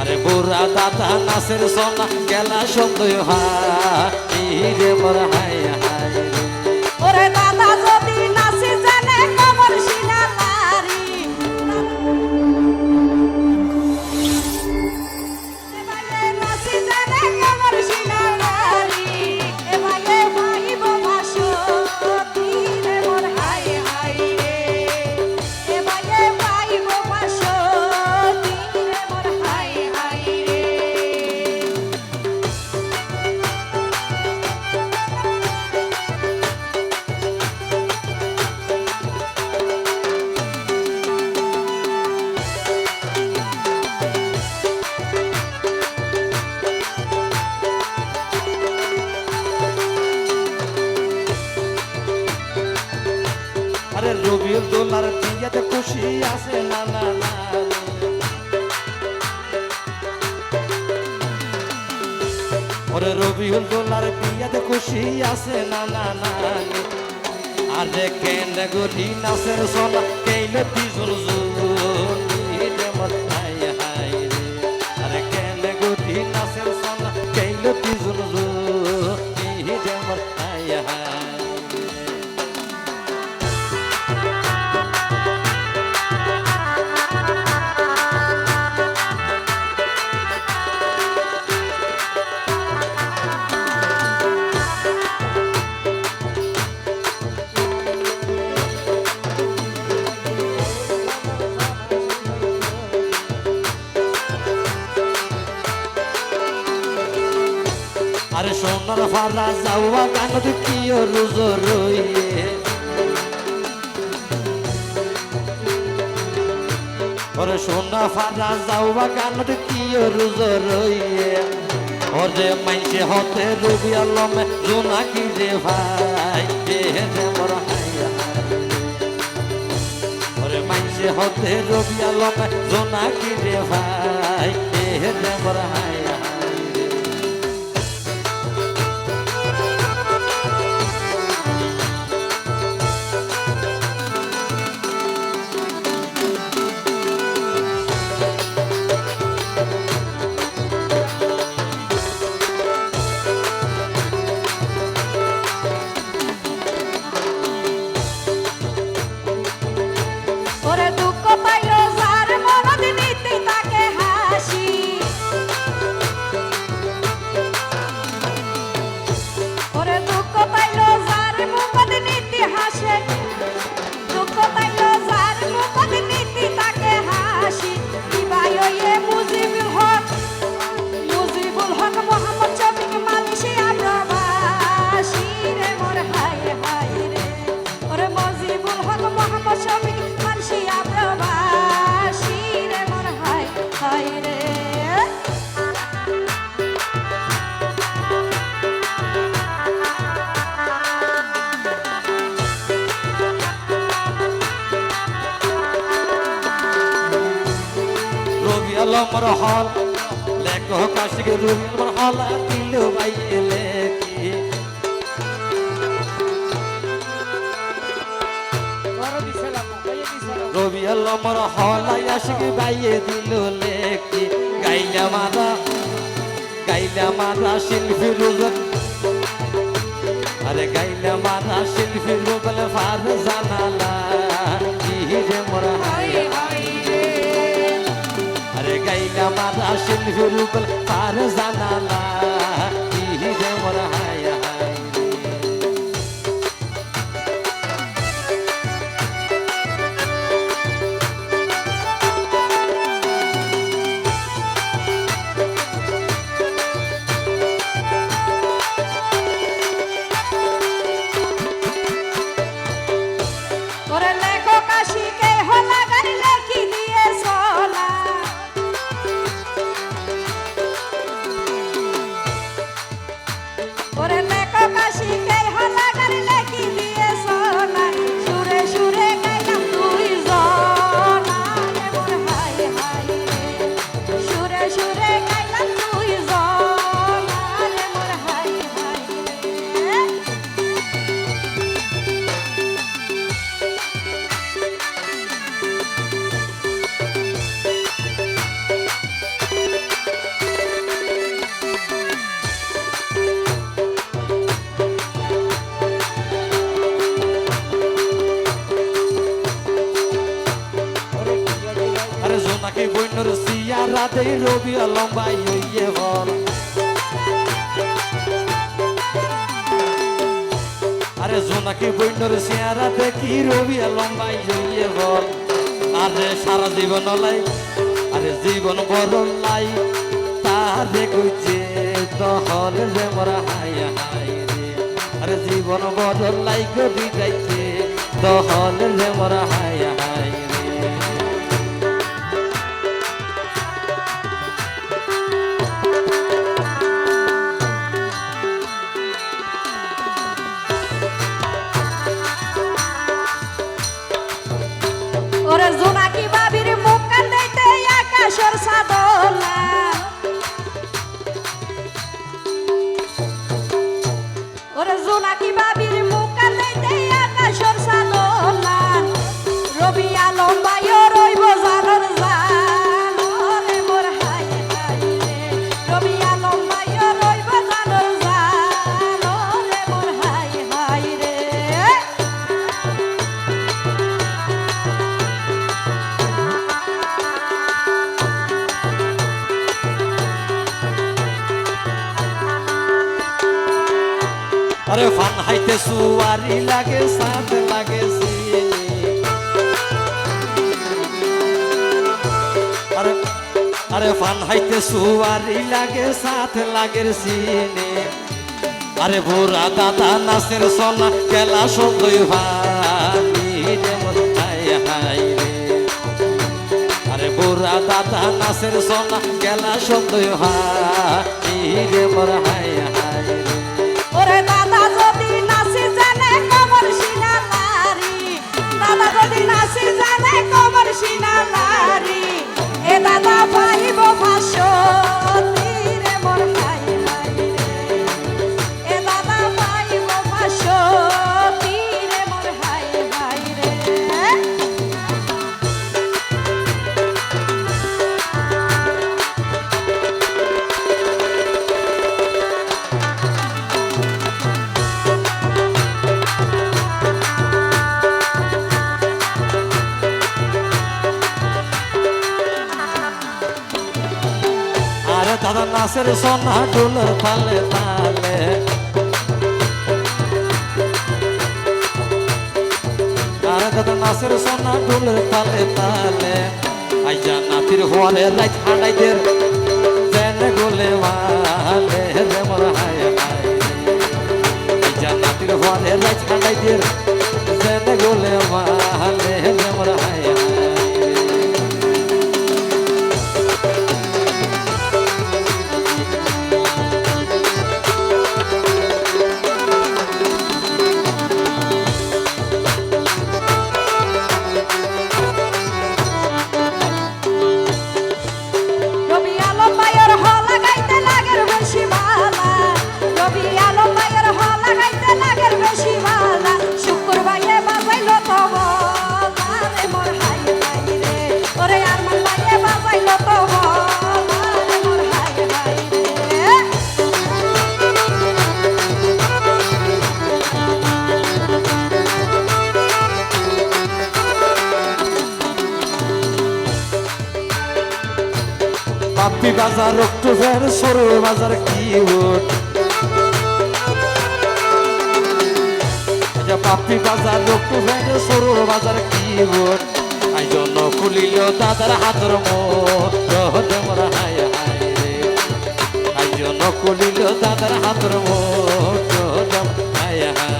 আরে বুড়া দাদা নাচের সোনা গেলা সন্দেহ হাই রে মোর হাই হাই। ওরে দাদা রবিউল দোলার বিয়েতে খুশি আছে, না না ওরে রবিউল দোলার বিয়েতে খুশি আছে, না না না আরে কেন গরি নাচের সোনা কেইলে পিজুল জুল সোনার ফারা যাওয়া গানত কি রুজ রইয়ে ওরে সোনা ফারা যাওয়া গানত কি রুজ রইয়ে ওরে মাইসে হতে রবি আলমে, জোনাকি রে ভাই রে রে মোর ওরে মাইসে হতে রবি আলমে, জোনাকি রে ভাই রে রে মোর হাইয়া রবি আলমর হল লেখক কাশিকে রবি আলমর হল দিল বাইয়ে লেখি রবি আলমর হল আশিকে বাইয়ে দিল লেখি। গাইলা মারা গাইলা মারা শিল্পী রুজন আরে গাইলা মারা শিল্পী রুবল ফার জানালা ইহে মোরা হায় আরে গাইলা মারা শিল্পী রুবল ফার জানালা ইহে মোরা দেই রবি লম্বাই হইয়ে বল আরে জোনাকি বইনর চেহারা দেখি রবি লম্বাই হইয়ে বল আরে সারা জীবন লাই, আরে জীবন বড় লাই, তারে কইছে দহল রে মোরা হাই হাই রে। আরে জীবন বড় লাই গদি যাইছে দহল রে মোরা হাই আরে ফান হাইতে সুয়ারি লাগে সাথ লাগে আরে আরে ফান হাইতে সুয়ারি লাগে সাথ লাগে সিনে আরে বুড়া দাদা নাচের সোনা খেলা সন্দই ভাই আরে বুড়া দাদা নাচের সোনা খেলা সন্দই ভাই রে মোর হাই হাই ওরে দাদা কমর সিনা লারি এ দাদা পাইব ফাঁসো দাদা নাচের সোনা ডুলোর তালে তালে দাদা নাচের সোনা ডুলোর তালে তালে আইজা নাতির হওয়ারে রাইত হাঁটাইদের গোলে মালে রে মোর হায় হায়। আইজা নাতির হওয়ারে রাইত হাঁটাইদের পাপ্পি বাজার, অক্টোবর সরু বাজার কি ওট? পাপ্পি বাজার, অক্টোবর সরু বাজার কি ওট? আই জন্য খুলিল দাদার হাতের মোট। হায় হায় খুলিল দাদার হাতের মোট। হায় হায়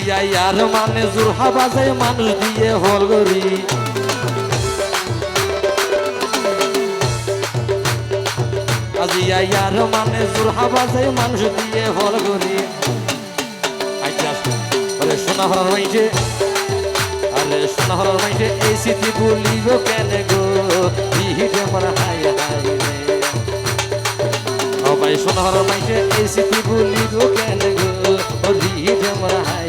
আসিয়া ইয়ার মানে জোরহা বাজায় মানুষ দিয়ে হল গরি। আজিয়া ইয়ার মানে জোরহা বাজায় মানুষ দিয়ে হল গরি। আরে সোনা হরার মাইছে আরে সোনা হরার মাইছে এই স্মৃতি বলিব কেন গো? ইহিতে আমার হায় হায় রে। ও ভাই, সোনা হরার মাইছে এই স্মৃতি বলিব কেন গো? ইহিতে আমার হায়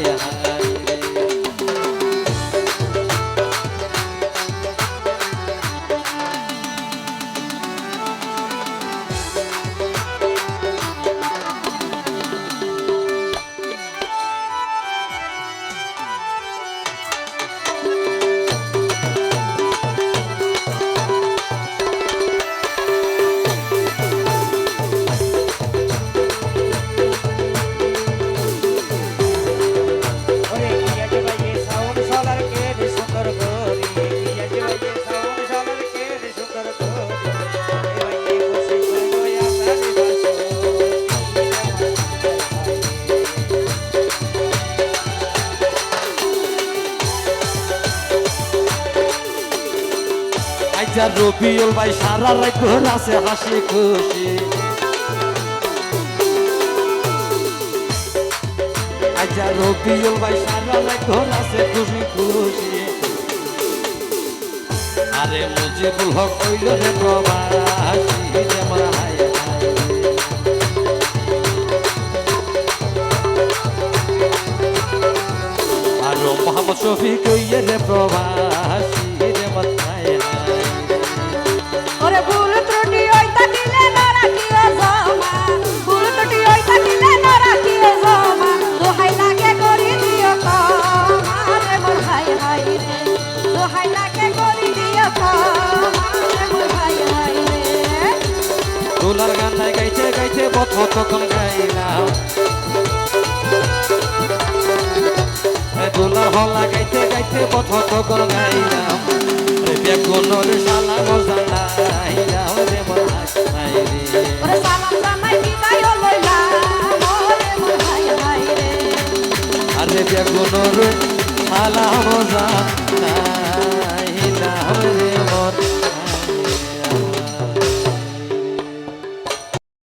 আচ্ছা রবিউল ভাই, সারা রাত ঘর আছে, হাসি খুশি। আচ্ছা রবিউল ভাই, সারা রাত ঘর আছে, খুশি খুশি। আরে মুজিবুল হক হইল রে, প্রবাসী রে মায় আর মোহাম্মদ শফিক হইয়ে রে, প্রবাসী। হলা গাইতে গাইতে বথ তখন গাইলাম রে বেগুনর শালা গজালাইলাম রে মাই রে। ওরে সালাম জানাই বিদায় লইলাম ওরে মোর হাই হাই রে। আরে বেগুনর শালা গজা